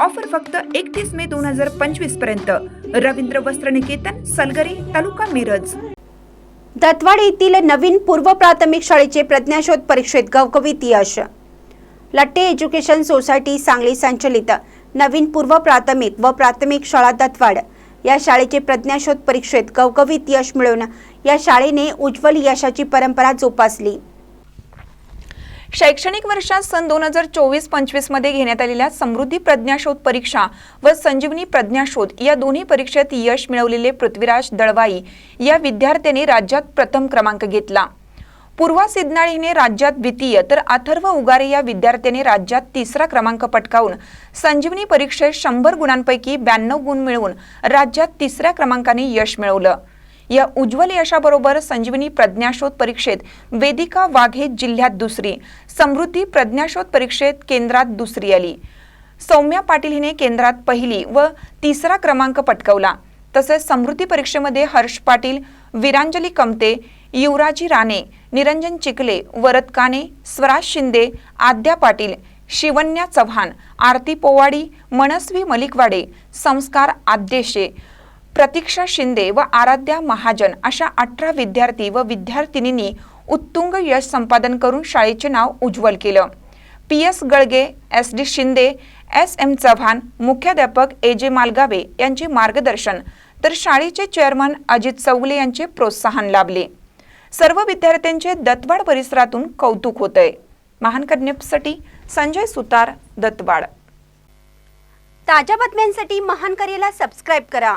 Offer फक्त एकतीस मे दोन हजार पंचवीसपर्यंत. रवींद्र वस्त्र निकेतन सलगरी तालुका मिरज. दत्वाड येथील नवीन पूर्व प्राथमिक शाळेचे प्रज्ञाशोध परीक्षेत गवगवीत यश लट्टे एज्युकेशन सोसायटी सांगली संचलित नवीन पूर्व प्राथमिक व प्राथमिक शाळा दत्वाड या शाळेचे प्रज्ञाशोध परीक्षेत गवगवीत यश मिळवून या शाळेने उज्ज्वल यशाची परंपरा जोपासली. शैक्षणिक वर्षात सन दोन हजार चोवीस पंचवीसमध्ये घेण्यात आलेल्या समृद्धी प्रज्ञाशोध परीक्षा व संजीवनी प्रज्ञाशोध या दोन्ही परीक्षेत यश मिळवलेले पृथ्वीराज दळवाई या विद्यार्थ्यांनी राज्यात प्रथम क्रमांक घेतला. पूर्वा सिद्धनाळ हिने राज्यात द्वितीय तर अथर्व उगारे या विद्यार्थ्याने राज्यात तिसरा क्रमांक पटकावून संजीवनी परीक्षेत शंभर गुणांपैकी ब्याण्णव गुण मिळवून राज्यात तिसऱ्या क्रमांकाने यश मिळवलं. या उज्ज्वल यशाबरोबर संजीवनी प्रज्ञाशोध परीक्षेत वेदिका वाघे जिल्ह्यात दुसरी समृद्धी प्रज्ञाशोध परीक्षेत केंद्रात दुसरी आली. सौम्या पाटील हिने केंद्रात पहिली व तिसरा क्रमांक पटकवला. तसेच समृद्धी परीक्षेमध्ये हर्ष पाटील विरांजली कमते युवराजी राणे निरंजन चिखले वरद काने स्वराज शिंदे आद्या पाटील शिवन्या चव्हाण आरती पोवाडी मनस्वी मलिकवाडे संस्कार आद्येशे प्रतीक्षा शिंदे व आराध्या महाजन अशा अठरा विद्यार्थी व विद्यार्थिनींनी उत्तुंग यश संपादन करून शाळेचे नाव उज्ज्वल केलं. P. S. Galage S. D. Shinde S. M. Chavan मुख्याध्यापक ए. जे. मालगावे यांचे मार्गदर्शन तर शाळेचे चेअरमन अजित चौगले यांचे प्रोत्साहन लाभले. सर्व विद्यार्थ्यांचे दत्तवाड परिसरातून कौतुक होतंय. महान करण्यासाठी संजय सुतार दत्तवाड. ताज्या बातम्यांसाठी महान करेला सबस्क्राईब करा.